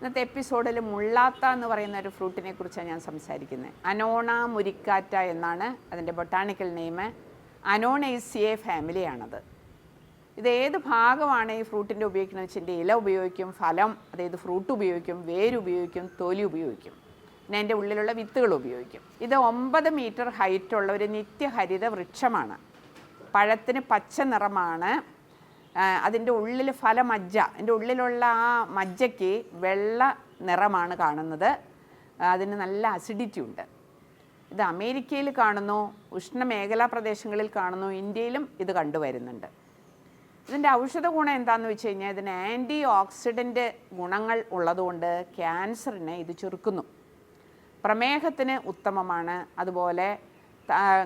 ഇന്നത്തെ എപ്പിസോഡിൽ മുള്ളാത്ത എന്ന് പറയുന്ന ഒരു ഫ്രൂട്ടിനെ കുറിച്ചാണ് ഞാൻ സംസാരിക്കുന്നത്. അനോണ മുരിക്കാറ്റ എന്നാണ് അതിന്റെ ബൊട്ടാണിക്കൽ നെയിം അനോണേസിയെ ഫാമിലിയാണത് ഇത് ഏത് ഭാഗമാണ് ഈ ഫ്രൂട്ടിന്റെ ഉപയോഗിക്കുന്നത് വെച്ചാൽ ഇല ഉപയോഗിക്കും ഫലം അതായത് ഫ്രൂട്ട് ഉപയോഗിക്കും വേര് ഉപയോഗിക്കും തൊലി ഉപയോഗിക്കും. പിന്നെ അതിന്റെ ഉള്ളിലുള്ള വിത്തുകൾ ഉപയോഗിക്കും. ഇത് ഒമ്പത് മീറ്റർ ഹൈറ്റുള്ള ഒരു നിത്യഹരിത വൃക്ഷമാണ്. പഴത്തിന് പച്ച നിറമാണ്. അതിന്റെ ഉള്ളിൽ ഫലമജ്ജ. അതിന്റെ ഉള്ളിലുള്ള ആ മജ്ജയ്ക്ക് വെള്ള നിറമാണ് കാണുന്നത്. അതിന് നല്ല അസിഡിറ്റി ഉണ്ട്. ഇത് അമേരിക്കയിൽ കാണുന്നു ഉഷ്ണമേഖലാ പ്രദേശങ്ങളിൽ കാണുന്നു ഇന്ത്യയിലും ഇത് കണ്ടുവരുന്നുണ്ട്. ഇതിന്റെ ഔഷധ ഗുണം എന്താണെന്ന് വെച്ച് കഴിഞ്ഞാൽ ഇതിന് ആന്റി ഓക്സിഡന്റ് ഗുണങ്ങൾ ഉള്ളതുകൊണ്ട് ക്യാൻസറിനെ ഇത് ചെറുക്കുന്നു പ്രമേഹത്തിന് ഉത്തമമാണ്. അതുപോലെ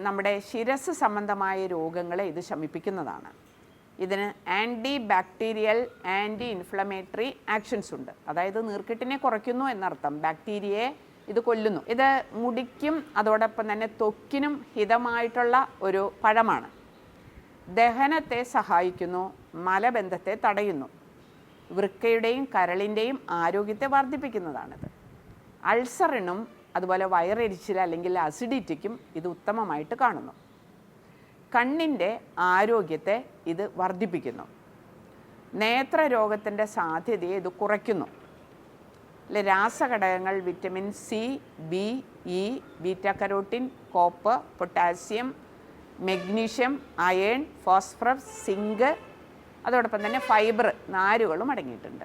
നമ്മുടെ ശിരസ് സംബന്ധമായ രോഗങ്ങളെ ഇത് ശമിപ്പിക്കുന്നതാണ്. ഇതിന് anti bacterial anti inflammatory actions ഉണ്ട്. അതായത് നീർക്കെട്ടിനെ കുറയ്ക്കുന്നു എന്നർത്ഥം. ബാക്ടീരിയയെ ഇത് കൊല്ലുന്നു. ഇത് മുടിക്കും അതോടൊപ്പം തന്നെ തൊക്കിനും ഹിതമായിട്ടുള്ള ഒരു പഴമാണ്. ദഹനത്തെ സഹായിക്കുന്നു മലബന്ധത്തെ തടയുന്നു. വൃക്കയുടെയും കരളിന്റെയും ആരോഗ്യത്തെ വർദ്ധിപ്പിക്കുന്നതാണിത്. അൾസറിനും അതുപോലെ വയറെരിച്ചിൽ അല്ലെങ്കിൽ അസിഡിറ്റിക്കും ഇത് ഉത്തമമായിട്ട് കാണുന്നു. കണ്ണിന്റെ ആരോഗ്യത്തെ ഇത് വർദ്ധിപ്പിക്കുന്നു. നേത്ര രോഗത്തിന്റെ സാധ്യതയെ ഇത് കുറയ്ക്കുന്നു. അല്ലെ രാസഘടകങ്ങൾ vitamin C B E beta carotene copper potassium magnesium iron phosphorus zinc അതോടൊപ്പം തന്നെ ഫൈബർ നാരുകളും അടങ്ങിയിട്ടുണ്ട്.